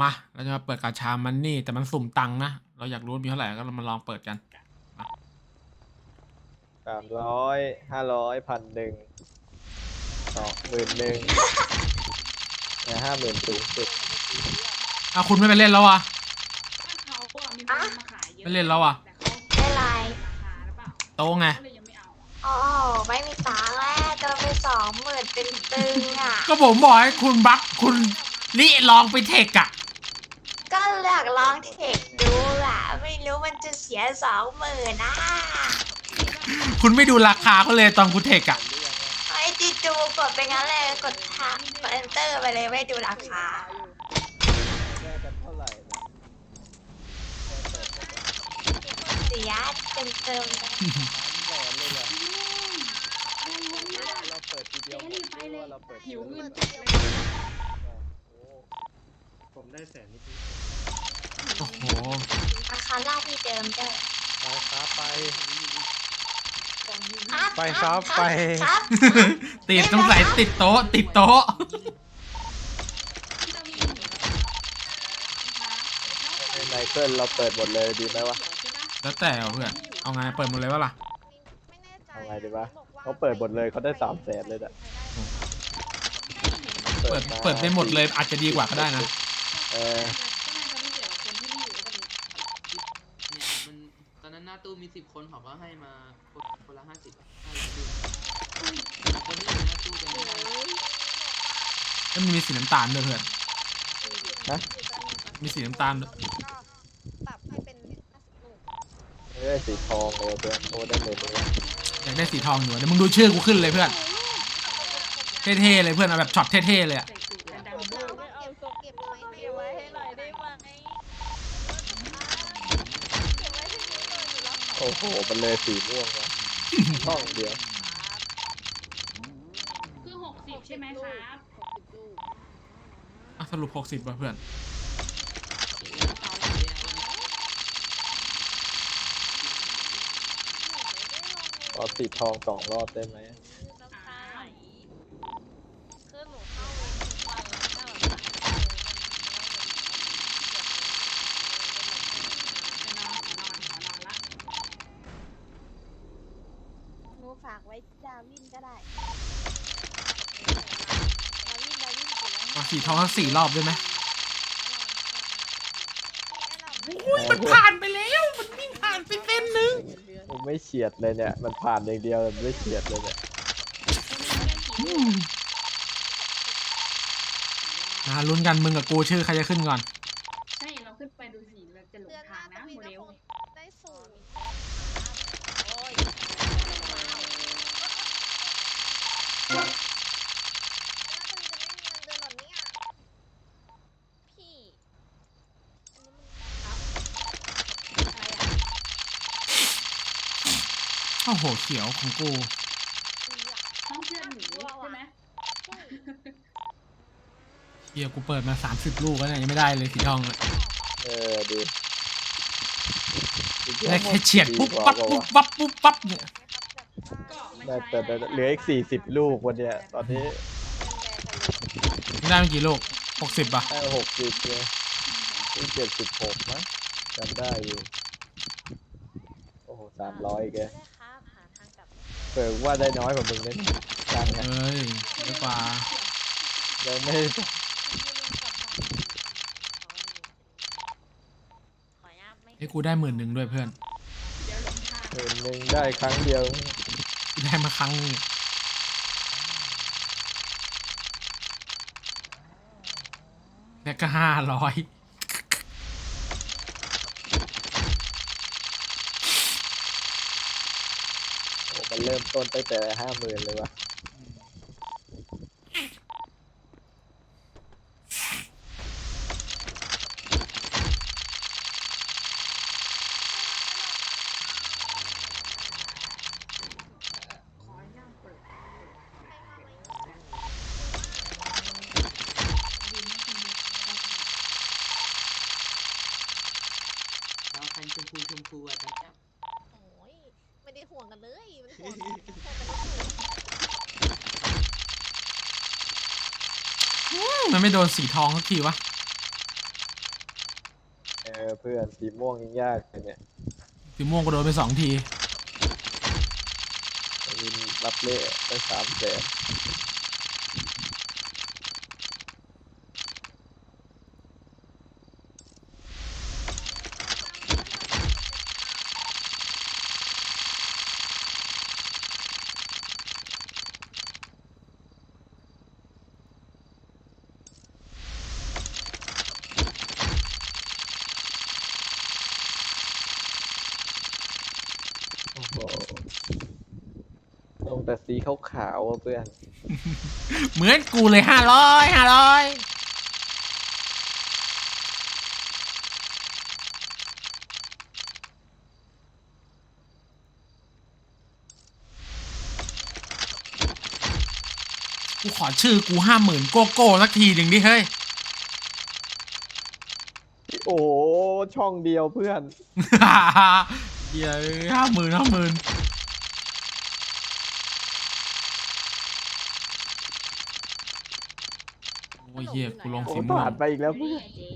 มาเราจะมาเปิดกาชามันนี่ แต่มันสุ่มตังค์นะ เราอยากรู้ว่ามีเท่าไหร่ก็เรามาลองเปิดกันสามร้อยห้าร้อยพันหนึ่งสองหมื่นหนึ่งเนี่ยห้าหมื่นสูงสุดอ้าวคุณไม่ไปเล่นแล้วอะ เขาอะมีคนมาขายเยอะไม่เล่นแล้วอะแต่เขาไม่ไรราคาหรือเปล่าโตะไง ก็เลยยังไม่เอาโอ้โหไม่มีตังค์แล้วโดนไปสองหมื่นตึงๆอะ ก็ผมบอกให้คุณบักคุณนี่ลองไปเทคอะ ก็อยากลองเทคดูแหละไม่รู้มันจะเสียสองหมื่นนะคุณไม่ดูราคาเขาเลยตอนคุณเทคอะไอ้จีจูกดไปงั้นเลยกดทางกด enter ไปเลยไม่ดูราคาแลกกันเท่าไหร่นะเสียเต็มเต็มๆเลยแสนเลยเหรอเราเปิดทีเดียวหมดหรือว่าเราเปิดหิวเงินโอ้ ผมได้แสนนิดโอ้โหราคาล่าที่เดิมด้วยไปครับไปครับไปครับไป ครับติดต้องใส่ติดโต๊ะ ติดโต๊ะ ในไนเคิลเราเปิดหมดเลยดีไหมวะ แล้วแต่เอาเพื่อน เอาไงเปิดหมดเลยวะล่ะ เอาไงดีวะเขาเปิดหมดเลยเขาได้สามแสนเลยอะเปิด เปิดไปหมดเลยอาจจะดีกว่าก็ได้นะ เออเนี่ยมันตอนนั้นหน้าตู้มีสิบคนเขาก็ให้มาคนคนละห้าสิบห้าร้อยดูคนที่อยู่หน้าตู้จะไม่ได้แล้วมันมีสีน้ำตาลด้วยเพื่อนนะมีสีน้ำตาลด้วยไม่ได้สีทองเลยเพื่อนโอ้ได้เลยเลยอยากได้สีทองอยู่อะเดี๋ยวมึงดูชื่อกูขึ้นเลยเพื่อน เท่ๆเลยเพื่อนเอาแบบช็อตเท่ๆเลยอะ โอ้โหมันเลยสีม่วงว่ะช่องเดียวคือหกสิบใช่ไหมครับอะสรุปหกสิบว่ะเพื่อน ขอสีทองสองรอบได้ไหม จะนอนขอนอนขอนอนละ หนูฝากไว้ดาวินก็ได้ดาวินดาวินเสร็จแล้วเอาสีทองทั้งสี่รอบด้วยไหมอุ้ยมันผ่านไปแล้ว มันวิ่งผ่านไปเส้นนึงผมไม่เฉียดเลยเนี่ย มันผ่านอย่างเดียวแต่ไม่เฉียดเลยเนี่ยนะลุ้นกันมึงกับกูชื่อใครจะขึ้นก่อน ใช่ เราขึ้นไปดูสิเราจะหลงเดือนหทาน้างนะต้องมีโมเดน้ำลมนต์ได้สูงโโอ้โหเขียวของกูห้องเชื่อหนูใช่ไหมเฮียกูเปิดมาสามสิบลูกแล้วเนี่ยยังไม่ได้เลยสีทองเลยเออดีได้แค่เฉียดปุ๊บปั๊บปุ๊บปั๊บปุ๊บปั๊บเนี่ย ก็ไม่ได้ใช่แต่แต่เหลืออีกสี่สิบลูกวันเนี้ยตอนนี้ไม่ได้เมื่อกี่ลูกหกสิบป่ะได้หกสิบเลยนี่เจ็ดสิบหกมั้งจำได้อยู่ โอ้โหสามร้อยแกได้ครับหาทางกลับเปิดว่าได้น้อยกว่ามึงเลยนะจังไงเอ้ยดีกว่าได้ไม่ขออนุญาตไม่ให้กูได้หมื่นหนึ่งด้วยเพื่อนเดี๋ยว หลงทางหมื่นหนึ่งได้ครั้งเดียวกูได้มาครั้งนึงเนี่ยก็ห้าร้อยโอ้มันเริ่มต้นตั้งแต่ห้าหมื่นเลยวะ มันไม่โดนสีทองสักทีวะ เออเพื่อนสีม่วงยิ่งยากเลยเนี่ยสีม่วงก็โดนไปสองที มีรับเละไปสามแสน ลงแต่สีขาวๆอะเพื่อน เหมือนกูเลยห้าร้อยห้าร้อยกูขอชื่อกูห้าหมื่นโกโก้สักทีหนึ่งดิเฮ้ย โอ้โหช่องเดียวเพื่อนเหี้ยห้าหมื่นห้าหมื่นโอ้ย เฮียกูลงโอ้สีม่วผ่างนไปอีกแล้วเพื่นี่อนไงเจ๊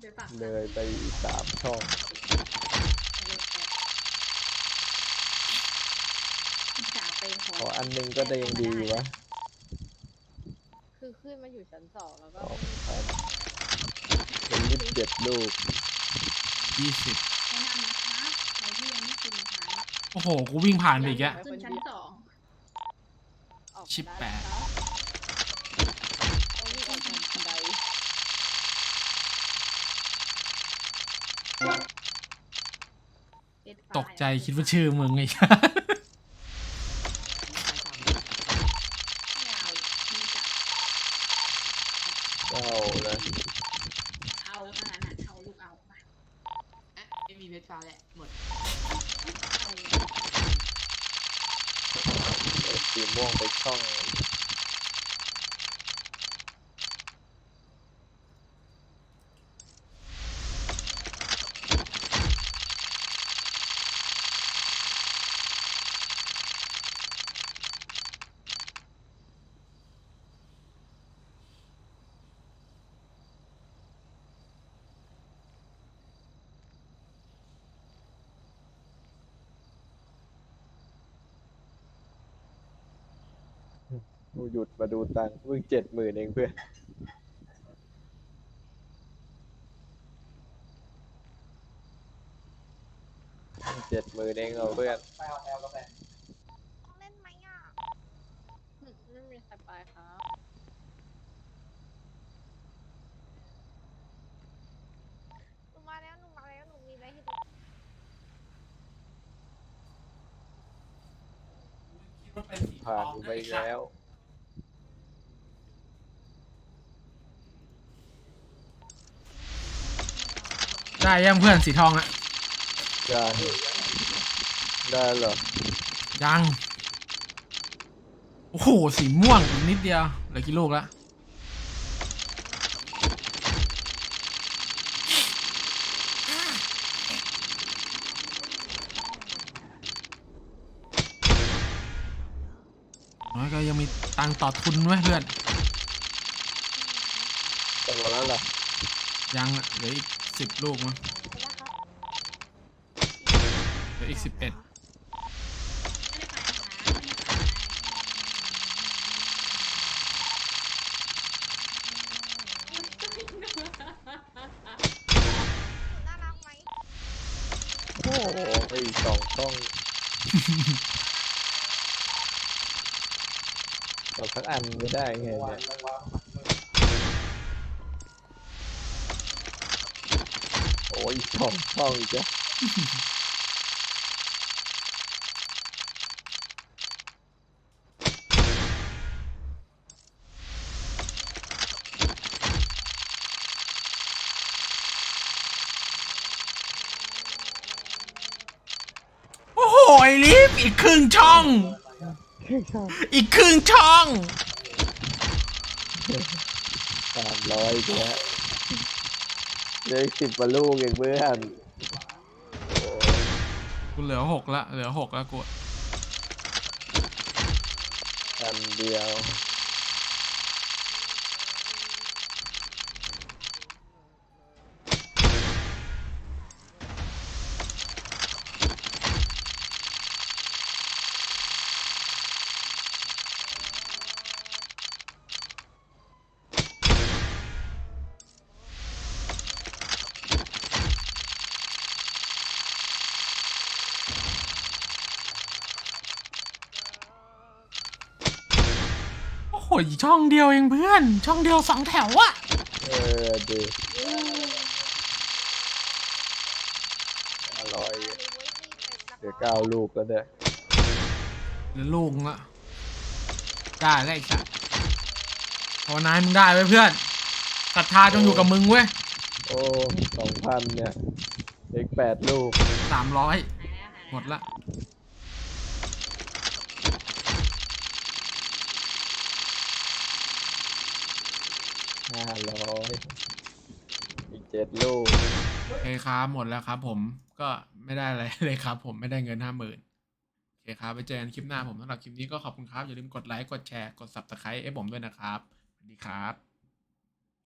เดี๋ยวฝากเลยไปอีกสามช่องจ่าไปขอขออันหนึงก็ได้ยังดีวะคือขึ้นมาอยู่ชั้นสองแล้วก็สองพันเป็นยี่สิบเจ็ดลูกยี่สิบแนะนำนะครับใครที่ยังไม่กินทานโอ้โห กูวิ่งผ่านไปอีกแล้ว ขึ้นชั้นสองออกชิปแปดเอาวิ่งออกทางบันได เจ็ดไฟ ตกใจคิดว่าชื่อมึงไงไม่เอามีจับเก้านะเอาขนาดนั้นเอาลูกเอามาเอ๊ะไม่มีเพชรฟ้าแหละหมดเอาสีม่วงไปช่อง กูหยุดมาดูตังค์เพิ่งเจ็ดหมื่นเองเพื่อน เจ็ดหมื่นเองเหรอเพื่อนต้องเล่นไหมอะอืมไม่มีใครไปครับหนูมาแล้วหนูมาแล้วหนูมีอะไรให้ดูผ่านกูไปอีกแล้ว ได้ยังเพื่อนสีทองอะได้ได้เหรอยังโอ้โหสีม่วงอีกนิดเดียวเหลือกี่ลูกละน้อยก็ยังมีตังค์ต่อทุนไว้เพื่อนแต่วันนั้นล่ะยังอะเหลืออีก สิบลูกมั้งเหลืออีกสิบเอ็ดน่ารักไหมโอ้โหไอสองช่องเราสักอันไม่ได้ไงเนี่ย โอ้ยอีกสองช่องอีกแล้วโอ้โหไอลิฟอีกครึ่งช่อง อีกครึ่งช่อง สามร้อยอีกแล้ว เหลืออีกสิบกว่าลูกเองเพื่อนโอ้กูเหลือหกละ เหลือหกแล้วกูอันเดียว ยช่องเดียวเองเพื่อน ช่องเดียวสองแถวอะเออดีห้าร้อยเหลือเก้าลูกแล้วเนี่ยหรือลูกละได้แล้วไอ้สัสภาวนายมึงได้ไว้ยเพื่อนศรัทธาจงอยู่กับมึงเว้ยโอ้สองพันเนี่ยอีกแปดลูกสามร้อยหายแล้วหายแล้วหมดละ ห้าร้อยอีกเจ็ดลูก โอเคครับหมดแล้วครับ ผมก็ไม่ได้อะไรเลยครับ ผมไม่ได้เงินห้าหมื่นโอเคครับไปเจอกันคลิปหน้าผมสำหรับคลิปนี้ก็ขอบคุณครับ อย่าลืมกดไลค์กดแชร์กด subscribe ให้ผมด้วยนะครับ สวัสดีครับ